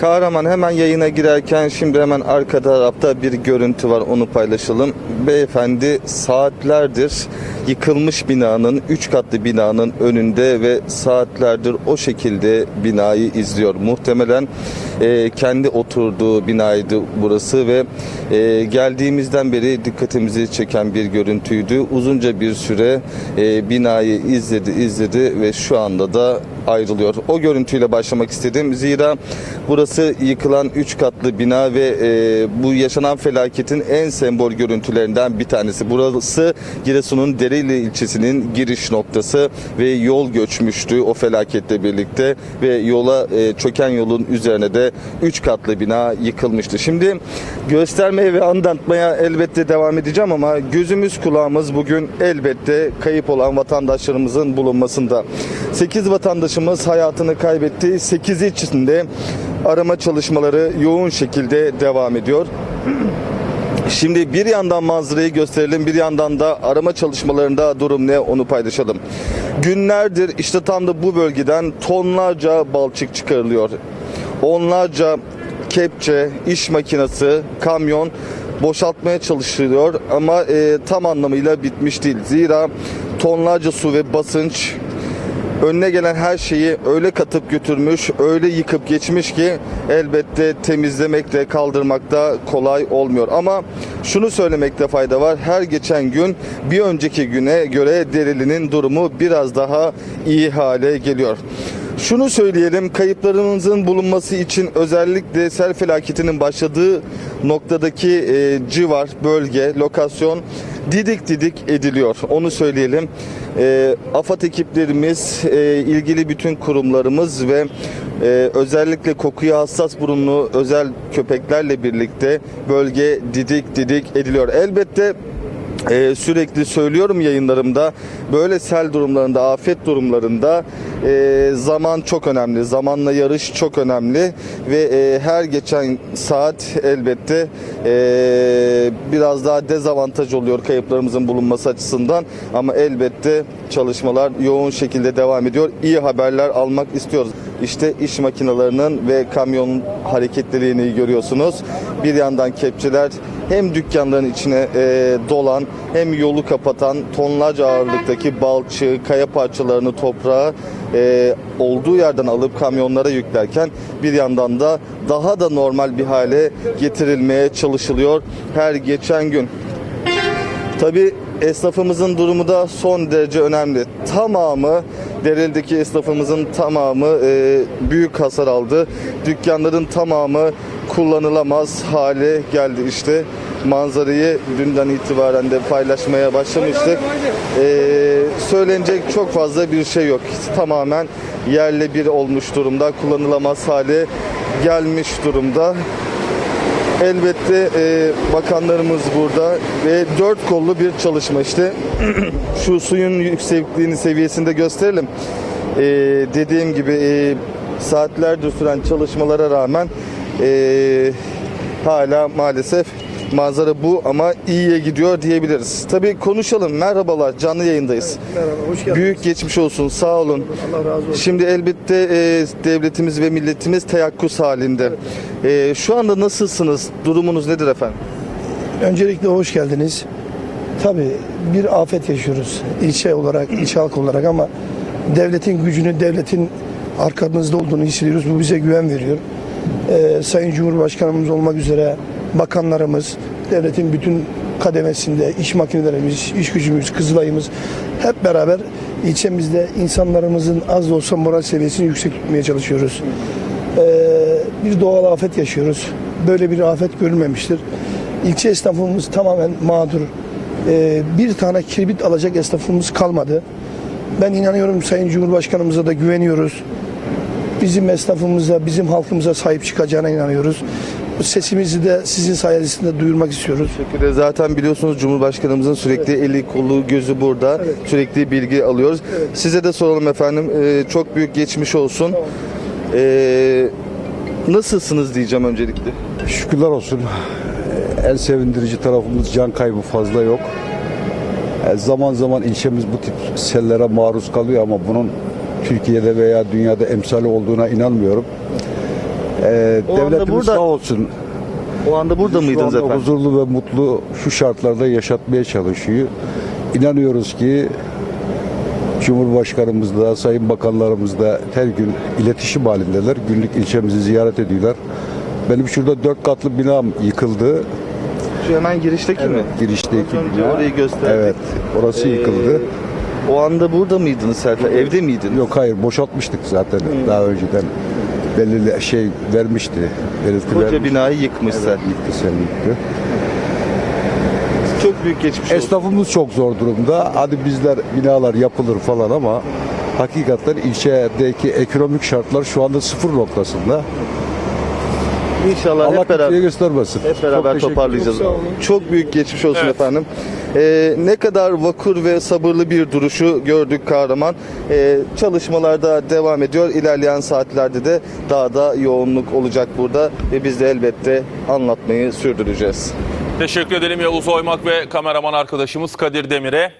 Kahraman hemen yayına girerken şimdi hemen arka tarafta bir görüntü var onu paylaşalım. Beyefendi saatlerdir yıkılmış binanın 3 katlı binanın önünde ve saatlerdir o şekilde binayı izliyor. Muhtemelen e, kendi oturduğu binaydı burası ve e, geldiğimizden beri dikkatimizi çeken bir görüntüydü. Uzunca bir süre e, binayı izledi izledi ve şu anda da ayrılıyor. O görüntüyle başlamak istedim. Zira burası yıkılan 3 katlı bina ve e, bu yaşanan felaketin en sembol görüntülerinden bir tanesi. Burası Giresun'un Dereli ilçesinin giriş noktası ve yol göçmüştü o felaketle birlikte ve yola e, çöken yolun üzerine de 3 katlı bina yıkılmıştı. Şimdi göstermeye ve anlatmaya elbette devam edeceğim ama gözümüz kulağımız bugün elbette kayıp olan vatandaşlarımızın bulunmasında. 8 vatandaşımız hayatını kaybetti. 8'i içinde arama çalışmaları yoğun şekilde devam ediyor. Şimdi bir yandan manzarayı gösterelim, bir yandan da arama çalışmalarında durum ne onu paylaşalım. Günlerdir işte tam da bu bölgeden tonlarca balçık çıkarılıyor. Onlarca kepçe, iş makinesi, kamyon boşaltmaya çalışılıyor ama e, tam anlamıyla bitmiş değil. Zira tonlarca su ve basınç önüne gelen her şeyi öyle katıp götürmüş, öyle yıkıp geçmiş ki elbette temizlemek de kaldırmak da kolay olmuyor. Ama şunu söylemekte fayda var. Her geçen gün bir önceki güne göre Dereli'nin durumu biraz daha iyi hale geliyor. Şunu söyleyelim, kayıplarımızın bulunması için özellikle sel felaketinin başladığı noktadaki e, civar, bölge, lokasyon didik didik ediliyor. Onu söyleyelim. E, AFAD ekiplerimiz, e, ilgili bütün kurumlarımız ve e, özellikle kokuya hassas burunlu özel köpeklerle birlikte bölge didik didik ediliyor. Elbette ee, sürekli söylüyorum yayınlarımda böyle sel durumlarında afet durumlarında e, zaman çok önemli zamanla yarış çok önemli ve e, her geçen saat elbette e, biraz daha dezavantaj oluyor kayıplarımızın bulunması açısından ama elbette çalışmalar yoğun şekilde devam ediyor. İyi haberler almak istiyoruz işte iş makinelerinin ve kamyon hareketliliğini görüyorsunuz bir yandan kepçeler hem dükkanların içine e, dolan hem yolu kapatan tonlarca ağırlıktaki balçığı, kaya parçalarını toprağa e, olduğu yerden alıp kamyonlara yüklerken bir yandan da daha da normal bir hale getirilmeye çalışılıyor her geçen gün. Tabi esnafımızın durumu da son derece önemli. Tamamı Dereli'deki esnafımızın tamamı e, büyük hasar aldı. Dükkanların tamamı kullanılamaz hale geldi işte. Manzarayı dünden itibaren de paylaşmaya başlamıştık. E, söylenecek çok fazla bir şey yok. Tamamen yerle bir olmuş durumda. Kullanılamaz hale gelmiş durumda. Elbette e, bakanlarımız burada ve dört kollu bir çalışma işte şu suyun yüksekliğini seviyesinde gösterelim. E, dediğim gibi e, saatlerdir süren çalışmalara rağmen e, hala maalesef manzara bu ama iyiye gidiyor diyebiliriz. Tabii konuşalım. Merhabalar. Canlı yayındayız. Merhaba, hoş geldiniz. Büyük geçmiş olsun. Sağ olun. Allah razı olsun. Şimdi elbette e, devletimiz ve milletimiz teyakkuz halinde. E, şu anda nasılsınız? Durumunuz nedir efendim? Öncelikle hoş geldiniz. Tabii bir afet yaşıyoruz ilçe olarak, ilçe halk olarak ama devletin gücünü, devletin arkamızda olduğunu hissediyoruz. Bu bize güven veriyor. Ee, Sayın Cumhurbaşkanımız olmak üzere bakanlarımız, devletin bütün kademesinde iş makinelerimiz, iş gücümüz, Kızılay'ımız hep beraber ilçemizde insanlarımızın az da olsa moral seviyesini yüksek tutmaya çalışıyoruz. Ee, bir doğal afet yaşıyoruz. Böyle bir afet görülmemiştir. İlçe esnafımız tamamen mağdur. Ee, bir tane kirbit alacak esnafımız kalmadı. Ben inanıyorum Sayın Cumhurbaşkanımıza da güveniyoruz. Bizim esnafımıza, bizim halkımıza sahip çıkacağına inanıyoruz. Sesimizi de sizin sayenizde duyurmak istiyoruz. Teşekkür ederiz. Zaten biliyorsunuz Cumhurbaşkanımızın sürekli eli kolu gözü burada. Evet. Sürekli bilgi alıyoruz. Size de soralım efendim. E, çok büyük geçmiş olsun. E, nasılsınız diyeceğim öncelikle. Şükürler olsun. En sevindirici tarafımız can kaybı fazla yok. E, Zaman zaman ilçemiz bu tip sellere maruz kalıyor ama bunun Türkiye'de veya dünyada emsali olduğuna inanmıyorum. Ee, O devletimiz burada- sağ olsun. O anda burada Şu mıydınız efendim? huzurlu ve mutlu şu şartlarda yaşatmaya çalışıyor. İnanıyoruz ki Cumhurbaşkanımız da, Sayın Bakanlarımız da her gün iletişim halindeler. Günlük ilçemizi ziyaret ediyorlar. Benim şurada dört katlı binam yıkıldı. Şu hemen girişteki mi? Girişteki önce bina. orayı gösterdik. Evet, orası Ee, yıkıldı. O anda burada mıydınız Serkan? Evde miydiniz? Yok hayır boşaltmıştık zaten Hmm. daha önceden. Belli şey vermişti. Belirti Koca vermişti. binayı yıkmışlar. Evet, yıktı sen yıktı. Çok büyük geçmiş olsun. Esnafımız çok zor durumda. Hadi bizler binalar yapılır falan ama hakikaten ilçedeki ekonomik şartlar şu anda sıfır noktasında. İnşallah Allah hep beraber göstermesin. hep Çok beraber teşekkür toparlayacağız. ederim. Çok büyük geçmiş olsun Evet. efendim. Ee, ne kadar vakur ve sabırlı bir duruşu gördük kahraman. Ee, çalışmalarda devam ediyor. İlerleyen saatlerde de daha da yoğunluk olacak burada ve biz de elbette anlatmayı sürdüreceğiz. Teşekkür ederim Yavuz Oymak ve kameraman arkadaşımız Kadir Demir'e.